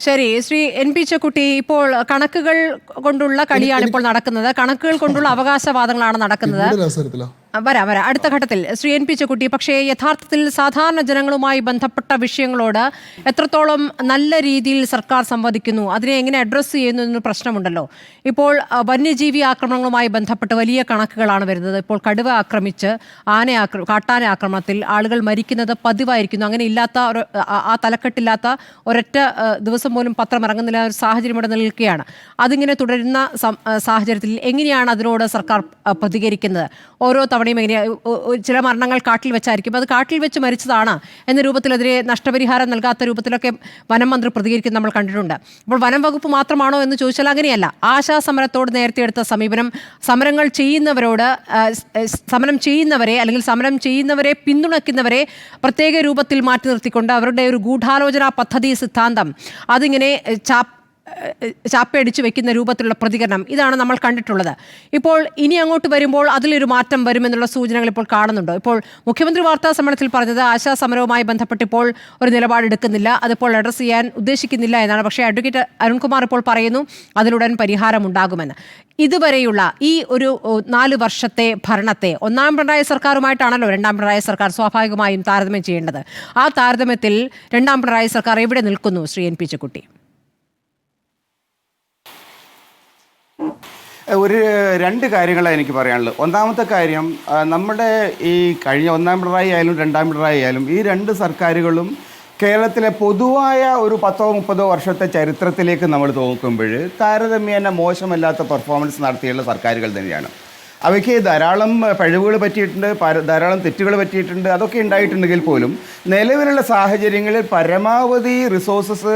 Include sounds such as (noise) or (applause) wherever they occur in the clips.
ശരി Shri N P Chekkutty ഇപ്പോൾ കണക്കുകൾ കൊണ്ടുള്ള കളിയാണ് ഇപ്പോൾ നടക്കുന്നത്. കണക്കുകൾ കൊണ്ടുള്ള (laughs) അവകാശവാദങ്ങളാണ് നടക്കുന്നത്. വരാം വരാം. അടുത്ത ഘട്ടത്തിൽ ശ്രീ എൻ പി ചെക്കുട്ടി പക്ഷേ യഥാർത്ഥത്തിൽ സാധാരണ ജനങ്ങളുമായി ബന്ധപ്പെട്ട വിഷയങ്ങളോട് എത്രത്തോളം നല്ല രീതിയിൽ സർക്കാർ സംവദിക്കുന്നു അതിനെ എങ്ങനെ അഡ്രസ്സ് ചെയ്യുന്നു എന്നൊരു പ്രശ്നമുണ്ടല്ലോ. ഇപ്പോൾ വന്യജീവി ആക്രമണങ്ങളുമായി ബന്ധപ്പെട്ട് വലിയ കണക്കുകളാണ് വരുന്നത്. ഇപ്പോൾ കടുവ ആക്രമിച്ച് ആന ആക്ര കാട്ടാന ആക്രമണത്തിൽ ആളുകൾ മരിക്കുന്നത് പതിവായിരിക്കുന്നു. അങ്ങനെ ഇല്ലാത്ത ഒരു ആ- തലക്കെട്ടില്ലാത്ത ഒരൊറ്റ ദിവസം പോലും പത്രം ഇറങ്ങുന്നില്ല ഒരു സാഹചര്യം ഇവിടെ നിൽക്കുകയാണ്. അതിങ്ങനെ തുടരുന്ന സാഹചര്യത്തിൽ എങ്ങനെയാണ് അതിനോട് സർക്കാർ പ്രതികരിക്കുന്നത്? ഓരോ തവണയും എങ്ങനെയാ ഒ- ഒ- ചില മരണങ്ങൾ കാട്ടിൽ വെച്ചായിരിക്കും. അത് കാട്ടിൽ വെച്ച് മരിച്ചതാണ് എന്ന രൂപത്തിലെതിരെ നഷ്ടപരിഹാരം നൽകാത്ത രൂപത്തിലൊക്കെ വനം മന്ത്രി പ്രതികരിക്കുന്നത് നമ്മൾ കണ്ടിട്ടുണ്ട്. അപ്പോൾ വനം വകുപ്പ് മാത്രമാണോ എന്ന് ചോദിച്ചാൽ അങ്ങനെയല്ല. ആശാ സമരത്തോട് നേരത്തെ എടുത്ത സമീപനം സമരങ്ങൾ ചെയ്യുന്നവരോട് സമരം ചെയ്യുന്നവരെ അല്ലെങ്കിൽ സമരം ചെയ്യുന്നവരെ പിന്തുണയ്ക്കുന്നവരെ പ്രത്യേക രൂപത്തിൽ മാറ്റി നിർത്തിക്കൊണ്ട് അവരുടെ ഒരു ഗൂഢാലോചന പദ്ധതി സിദ്ധാന്തം അതിങ്ങനെ ഏഹ് ചാപ്പയടിച്ചു വെക്കുന്ന രൂപത്തിലുള്ള പ്രതികരണം. ഇതാണ് നമ്മൾ കണ്ടിട്ടുള്ളത്. ഇപ്പോൾ ഇനി അങ്ങോട്ട് വരുമ്പോൾ അതിലൊരു മാറ്റം വരുമെന്നുള്ള സൂചനകൾ ഇപ്പോൾ കാണുന്നുണ്ട്. ഇപ്പോൾ മുഖ്യമന്ത്രി വാർത്താ സമ്മേളനത്തിൽ പറഞ്ഞത് ആശാ സമരവുമായി ബന്ധപ്പെട്ട് ഇപ്പോൾ ഒരു നിലപാടെടുക്കുന്നില്ല അതിപ്പോൾ അഡ്രസ്സ് ചെയ്യാൻ ഉദ്ദേശിക്കുന്നില്ല എന്നാണ്. പക്ഷേ അഡ്വക്കേറ്റ് അരുൺകുമാർ ഇപ്പോൾ പറയുന്നു അതിലുടൻ പരിഹാരം ഉണ്ടാകുമെന്ന്. ഇതുവരെയുള്ള ഈ ഒരു നാല് വർഷത്തെ ഭരണത്തെ ഒന്നാം പിണറായി സർക്കാരുമായിട്ടാണല്ലോ രണ്ടാം പിണറായി സർക്കാർ സ്വാഭാവികമായും താരതമ്യം ചെയ്യേണ്ടത്. ആ താരതമ്യത്തിൽ രണ്ടാം പിണറായി സർക്കാർ എവിടെ നിൽക്കുന്നു ശ്രീ എൻ പി ചെക്കുട്ടി? ഒരു രണ്ട് കാര്യങ്ങളാണ് എനിക്ക് പറയാനുള്ളത്. ഒന്നാമത്തെ കാര്യം നമ്മുടെ ഈ കഴിഞ്ഞ ഒന്നാം പിണറായി ആയാലും രണ്ടാം പിണറായി ആയാലും ഈ രണ്ട് സർക്കാരുകളും കേരളത്തിലെ പൊതുവായ ഒരു പത്തോ മുപ്പതോ വർഷത്തെ ചരിത്രത്തിലേക്ക് നമ്മൾ നോക്കുമ്പോൾ താരതമ്യേന മോശമല്ലാത്ത പെർഫോമൻസ് നടത്തിയുള്ള സർക്കാരുകൾ തന്നെയാണ്. അവയ്ക്ക് ധാരാളം പഴിവുകൾ പറ്റിയിട്ടുണ്ട് ധാരാളം തെറ്റുകൾ പറ്റിയിട്ടുണ്ട് അതൊക്കെ ഉണ്ടായിട്ടുണ്ടെങ്കിൽ പോലും നിലവിലുള്ള സാഹചര്യങ്ങളിൽ പരമാവധി റിസോഴ്സസ്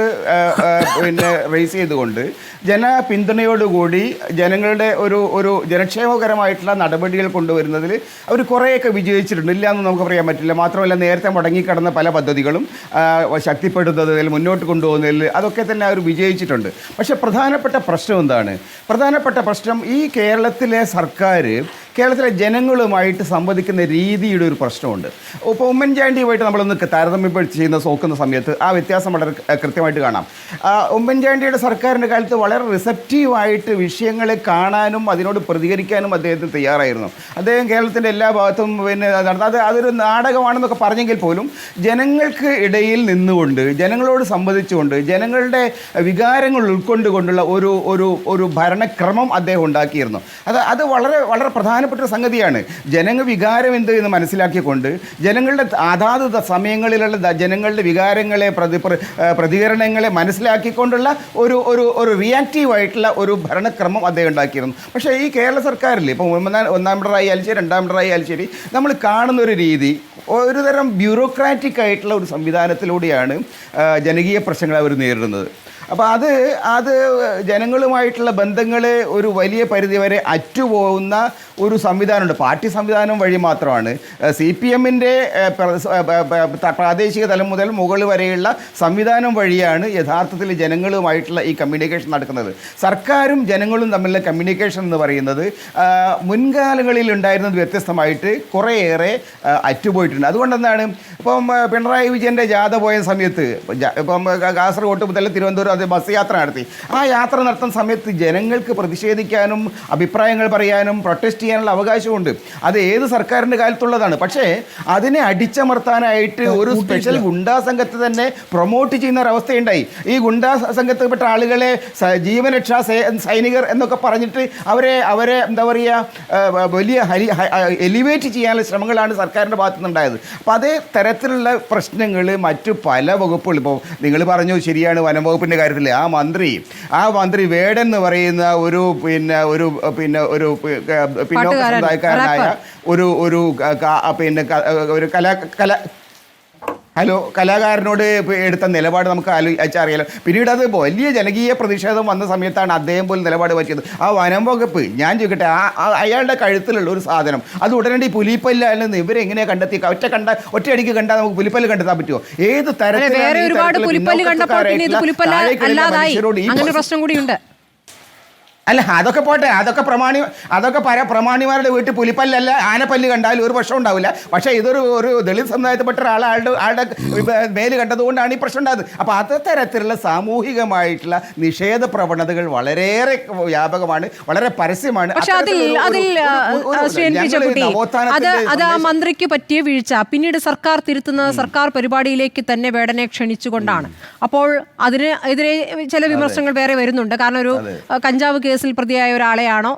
പിന്നെ റേസ് ചെയ്തുകൊണ്ട് ജന പിന്തുണയോടുകൂടി ജനങ്ങളുടെ ഒരു ഒരു ജനക്ഷേമകരമായിട്ടുള്ള നടപടികൾ കൊണ്ടുവരുന്നതിൽ അവർ കുറേയൊക്കെ വിജയിച്ചിട്ടുണ്ട്. ഇല്ല എന്ന് നമുക്ക് പറയാൻ പറ്റില്ല. മാത്രമല്ല നേരത്തെ മുടങ്ങിക്കിടന്ന പല പദ്ധതികളും ശക്തിപ്പെടുത്തുന്നതിൽ മുന്നോട്ട് കൊണ്ടുപോകുന്നതിൽ അതൊക്കെ തന്നെ അവർ വിജയിച്ചിട്ടുണ്ട്. പക്ഷേ പ്രധാനപ്പെട്ട പ്രശ്നം എന്താണ്? പ്രധാനപ്പെട്ട പ്രശ്നം ഈ കേരളത്തിലെ സർക്കാർ él കേരളത്തിലെ ജനങ്ങളുമായിട്ട് സംവദിക്കുന്ന രീതിയുടെ ഒരു പ്രശ്നമുണ്ട്. ഇപ്പോൾ ഉമ്മൻചാണ്ടിയുമായിട്ട് നമ്മളൊന്ന് താരതമ്യപ്പെടുത്തി ചെയ്യുന്ന സോക്കുന്ന സമയത്ത് ആ വ്യത്യാസം വളരെ കൃത്യമായിട്ട് കാണാം. ഉമ്മൻചാണ്ടിയുടെ സർക്കാരിന്റെ കാലത്ത് വളരെ റിസപ്റ്റീവായിട്ട് വിഷയങ്ങളെ കാണാനും അതിനോട് പ്രതികരിക്കാനും അദ്ദേഹത്തിന് തയ്യാറായിരുന്നു. അദ്ദേഹം കേരളത്തിന്റെ എല്ലാ ഭാഗത്തും പിന്നെ നടന്ന അത് അതൊരു നാടകമാണെന്നൊക്കെ പറഞ്ഞെങ്കിൽ പോലും ജനങ്ങൾക്ക് ഇടയിൽ നിന്നുകൊണ്ട് ജനങ്ങളോട് സംവദിച്ചുകൊണ്ട് ജനങ്ങളുടെ വികാരങ്ങൾ ഉൾക്കൊണ്ടുകൊണ്ടുള്ള ഒരു ഒരു ഒരു ഭരണക്രമം അദ്ദേഹം ഉണ്ടാക്കിയിരുന്നു. അത് അത് വളരെ വളരെ പ്രധാനപ്പെട്ട സംഗതിയാണ്. ജനങ്ങൾ വികാരം എന്ത് എന്ന് മനസ്സിലാക്കിക്കൊണ്ട് ജനങ്ങളുടെ അതാത് സമയങ്ങളിലുള്ള ജനങ്ങളുടെ വികാരങ്ങളെ പ്രതി പ്രതികരണങ്ങളെ മനസ്സിലാക്കിക്കൊണ്ടുള്ള ഒരു ഒരു ഒരു റിയാക്റ്റീവായിട്ടുള്ള ഒരു ഭരണക്രമം അദ്ദേഹം ഉണ്ടാക്കിയിരുന്നു. പക്ഷേ ഈ കേരള സർക്കാരിൽ ഇപ്പോൾ ഒന്നാം ഒന്നാം പിണറായി ആയാലും രണ്ടാം പിണറായി ആയാലും ശരി നമ്മൾ കാണുന്ന ഒരു രീതി ഒരു തരം ബ്യൂറോക്രാറ്റിക് ആയിട്ടുള്ള ഒരു സംവിധാനത്തിലൂടെയാണ് ജനകീയ പ്രശ്നങ്ങൾ അവർ നേരിടുന്നത്. അപ്പോൾ അത് അത് ജനങ്ങളുമായിട്ടുള്ള ബന്ധങ്ങൾ ഒരു വലിയ പരിധി പരിധിവരെ അറ്റുപോകുന്ന ഒരു സംവിധാനമുണ്ട്. പാർട്ടി സംവിധാനം വഴി മാത്രമാണ്. സി പി എമ്മിന്റെ പ്രാദേശിക തലം മുതൽ മുകൾ വരെയുള്ള സംവിധാനം വഴിയാണ് യഥാർത്ഥത്തിൽ ജനങ്ങളുമായിട്ടുള്ള ഈ കമ്മ്യൂണിക്കേഷൻ നടക്കുന്നത്. സർക്കാരും ജനങ്ങളും തമ്മിലുള്ള കമ്മ്യൂണിക്കേഷൻ എന്ന് പറയുന്നത് മുൻകാലങ്ങളിൽ ഉണ്ടായിരുന്നത് വ്യത്യസ്തമായിട്ട് കുറേയേറെ അറ്റുപോയിട്ടുണ്ട്. അതുകൊണ്ട് എന്താണ് ഇപ്പം പിണറായി വിജയന്റെ ജാഥ പോയ സമയത്ത് ഇപ്പം കാസർഗോട്ട് മുതൽ തിരുവനന്തപുരം അത് ബസ് യാത്ര നടത്തി. ആ യാത്ര നടത്തുന്ന സമയത്ത് ജനങ്ങൾക്ക് പ്രതിഷേധിക്കാനും അഭിപ്രായങ്ങൾ പറയാനും പ്രൊട്ടസ്റ്റ് ചെയ്യാനുള്ള അവകാശമുണ്ട്. അത് ഏത് സർക്കാരിന്റെ കാലത്തുള്ളതാണ്. പക്ഷേ അതിനെ അടിച്ചമർത്താനായിട്ട് ഒരു സ്പെഷ്യൽ ഗുണ്ടാ സംഘത്തെ തന്നെ പ്രൊമോട്ട് ചെയ്യുന്ന ഒരവസ്ഥയുണ്ടായി. ഈ ഗുണ്ടാ സംഘത്തിൽപ്പെട്ട ആളുകളെ ജീവനരക്ഷാ ജീവരക്ഷാ സൈനികർ എന്നൊക്കെ പറഞ്ഞിട്ട് അവരെ അവരെ എന്താ പറയുക വലിയ ഹരി എലിവേറ്റ് ചെയ്യാനുള്ള ശ്രമങ്ങളാണ് സർക്കാരിന്റെ ഭാഗത്തു നിന്നുണ്ടായത് അപ്പോൾ അതേ തരത്തിലുള്ള പ്രശ്നങ്ങൾ മറ്റു പല വകുപ്പുകൾ ഇപ്പോൾ നിങ്ങൾ പറഞ്ഞു ശരിയാണ് വനം വകുപ്പിന്റെ കാര്യത്തിൽ ആ മന്ത്രി ആ മന്ത്രി വേടൻ എന്ന് പറയുന്ന ഒരു പിന്നെ ഒരു പിന്നെ ഒരു പിന്നോക്ക സമുദായക്കാരനായ ഒരു ഒരു പിന്നെ ഒരു കലാ കല ഹലോ കലാകാരനോട് എടുത്ത നിലപാട് നമുക്ക് ആലോചിച്ചറിയാലോ പിന്നീട് അത് വലിയ ജനകീയ പ്രതിഷേധം വന്ന സമയത്താണ് അദ്ദേഹം പോലും നിലപാട് പറ്റിയത് ആ വനം വകുപ്പ് ഞാൻ ചോദിക്കട്ടെ ആ അയാളുടെ കഴുത്തിലുള്ള ഒരു സാധനം അത് ഉടനടി പുലിപ്പല്ലാണെന്ന് ഇവരെങ്ങനെ കണ്ടെത്തി? ഒറ്റ കണ്ട ഒറ്റയടിക്ക് കണ്ടാൽ നമുക്ക് പുലിപ്പല്ല് കണ്ടെത്താൻ പറ്റുമോ ഏത് തരത്തിലാണ് മനുഷ്യരോട് ഈ പ്രശ്നം കൂടിയുണ്ട്. അല്ല അതൊക്കെ പോട്ടെ. അതൊക്കെ പ്രമാണി അതൊക്കെ പര പ്രമാണിമാരുടെ വീട്ടിൽ പുലിപ്പല്ലല്ല ആനപ്പല്ല് കണ്ടാലും ഒരു പ്രശ്നം ഉണ്ടാവില്ല. പക്ഷേ ഇതൊരു ഒരു ദളിത് സമുദായത്തിൽപ്പെട്ട ഒരാൾ ആളുടെ ആളുടെ മേൽ കണ്ടതുകൊണ്ടാണ് ഈ പ്രശ്നം ഉണ്ടാകുന്നത് അപ്പോൾ അത്തരത്തിലുള്ള സാമൂഹികമായിട്ടുള്ള നിഷേധ പ്രവണതകൾ വളരെയേറെ വ്യാപകമാണ് വളരെ പരസ്യമാണ്. പക്ഷെ അതിൽ അതിൽ അത് അത് ആ മന്ത്രിക്ക് പറ്റിയ വീഴ്ച. പിന്നീട് സർക്കാർ തിരുത്തുന്നത് സർക്കാർ പരിപാടിയിലേക്ക് തന്നെ വേടനെ ക്ഷണിച്ചുകൊണ്ടാണ്. അപ്പോൾ അതിന് എതിരെ ചില വിമർശനങ്ങൾ വേറെ വരുന്നുണ്ട്. കാരണം ഒരു കഞ്ചാവ് കഞ്ചാവ് കേസിൽ പ്രതിയായ ഒരാളെയാണോ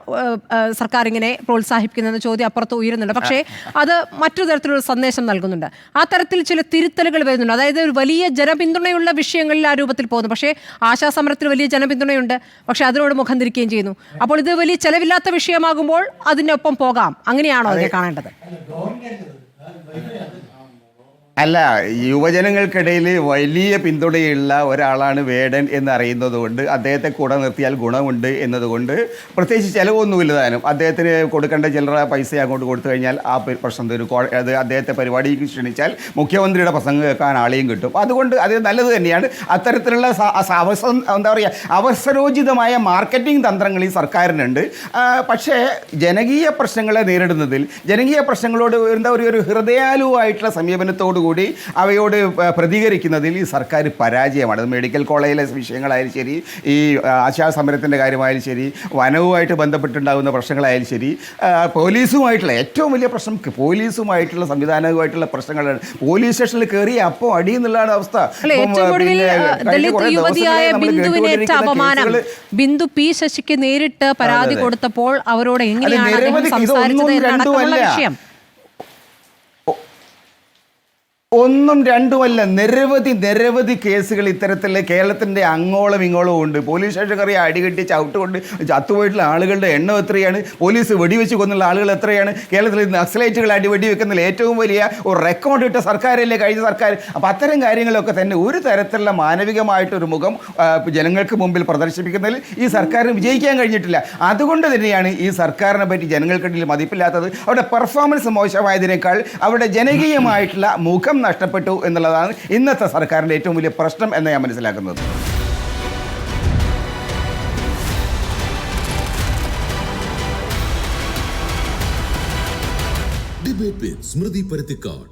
സർക്കാർ ഇങ്ങനെ പ്രോത്സാഹിപ്പിക്കുന്നതെന്ന ചോദ്യം അപ്പുറത്ത് ഉയരുന്നുണ്ട്. പക്ഷേ അത് മറ്റു തരത്തിലുള്ള സന്ദേശം നൽകുന്നുണ്ട്. ആ തരത്തിൽ ചില തിരുത്തലുകൾ വരുന്നുണ്ട്. അതായത് ഒരു വലിയ ജനപിന്തുണയുള്ള വിഷയങ്ങളിൽ ആ രൂപത്തിൽ പോകുന്നു. പക്ഷേ ആശാസമരത്തിൽ വലിയ ജനപിന്തുണയുണ്ട്. പക്ഷേ അതിനോട് മുഖം തിരിക്കുകയും ചെയ്യുന്നു. അപ്പോൾ ഇത് വലിയ ചെലവില്ലാത്ത വിഷയമാകുമ്പോൾ അതിനൊപ്പം പോകാം. അങ്ങനെയാണോ അതിനെ കാണേണ്ടത്? അല്ല യുവജനങ്ങൾക്കിടയിൽ വലിയ പിന്തുണയുള്ള ഒരാളാണ് വേടൻ എന്ന് അറിയുന്നത് കൊണ്ട് അദ്ദേഹത്തെ കൂടെ നിർത്തിയാൽ ഗുണമുണ്ട് എന്നതുകൊണ്ട് പ്രത്യേകിച്ച് ചിലവൊന്നുമില്ല താനും. അദ്ദേഹത്തിന് കൊടുക്കേണ്ട ചില്ലറ പൈസ അങ്ങോട്ട് കൊടുത്തു കഴിഞ്ഞാൽ ആ പ്രശ്നം തരും. അത് അദ്ദേഹത്തെ പരിപാടിക്ക് ക്ഷണിച്ചാൽ മുഖ്യമന്ത്രിയുടെ പ്രസംഗം കേൾക്കാൻ ആളെയും കിട്ടും. അതുകൊണ്ട് അത് നല്ലത് തന്നെയാണ്. അത്തരത്തിലുള്ള സ- സ- അവസ എന്താ പറയുക അവസരോചിതമായ മാർക്കറ്റിംഗ് തന്ത്രങ്ങൾ ഈ സർക്കാരിനുണ്ട്. പക്ഷേ ജനകീയ പ്രശ്നങ്ങളെ നേരിടുന്നതിൽ ജനകീയ പ്രശ്നങ്ങളോട് എന്താ ഒരു ഹൃദയാലുവായിട്ടുള്ള സമീപനത്തോടു കൂടി അവയോട് പ്രതികരിക്കുന്നതിൽ ഈ സർക്കാർ പരാജയമാണ്. അത് മെഡിക്കൽ കോളേജിലെ വിഷയങ്ങളായാലും ശരി ഈ ആശാ ആശാസമരത്തിന്റെ കാര്യമായാലും ശരി വനവുമായിട്ട് ബന്ധപ്പെട്ടുണ്ടാകുന്ന പ്രശ്നങ്ങളായാലും ശരി പോലീസുമായിട്ടുള്ള ഏറ്റവും വലിയ പ്രശ്നം പോലീസുമായിട്ടുള്ള സംവിധാനവുമായിട്ടുള്ള പ്രശ്നങ്ങളാണ്. പോലീസ് സ്റ്റേഷനിൽ കയറി അപ്പോൾ അടി എന്നുള്ളതാണ് അവസ്ഥ. യുവതിയായ ബിന്ദുവിനേറ്റ അപമാനം. ബിന്ദു പി ശശിക്ക് നേരിട്ട് പരാതി കൊടുത്തപ്പോൾ അവരോട് എങ്ങനെയാണ് സംസാരിച്ചത് എന്നടക്കമുള്ള രണ്ടുമല്ല. വിഷയം. ഒന്നും രണ്ടുമല്ല നിരവധി നിരവധി കേസുകൾ ഇത്തരത്തിൽ കേരളത്തിന്റെ അങ്ങോളം ഇങ്ങോളം ഉണ്ട്. പോലീസ് സ്റ്റേഷൻ കയറി അടികെട്ടി ചവിട്ടുകൊണ്ട് ചത്തുപോയിട്ടുള്ള ആളുകളുടെ എണ്ണം എത്രയാണ്? പോലീസ് വെടിവെച്ച് കൊന്നുള്ള ആളുകൾ എത്രയാണ്? കേരളത്തിൽ നക്സലൈറ്റുകൾ അടി വെടിവെക്കുന്നതിൽ ഏറ്റവും വലിയ ഒരു റെക്കോർഡ് ഇട്ട സർക്കാരല്ലേ കഴിഞ്ഞ സർക്കാർ? അപ്പോൾ അത്തരം കാര്യങ്ങളൊക്കെ തന്നെ ഒരു തരത്തിലുള്ള മാനവികമായിട്ടൊരു മുഖം ജനങ്ങൾക്ക് മുമ്പിൽ പ്രദർശിപ്പിക്കുന്നതിൽ ഈ സർക്കാരിന് വിജയിക്കാൻ കഴിഞ്ഞിട്ടില്ല. അതുകൊണ്ട് തന്നെയാണ് ഈ സർക്കാരിനെ പറ്റി ജനങ്ങൾക്കിടയിൽ മതിപ്പില്ലാത്തത്. അവരുടെ പെർഫോമൻസ് മോശമായതിനേക്കാൾ അവരുടെ ജനകീയമായിട്ടുള്ള മുഖം നഷ്ടപ്പെട്ടു എന്നുള്ളതാണ് ഇന്നത്തെ സർക്കാരിന്റെ ഏറ്റവും വലിയ പ്രശ്നം എന്ന് ഞാൻ മനസ്സിലാക്കുന്നത്. ഡിബേറ്റ് സ്മൃതി പരുത്തിക്കാട്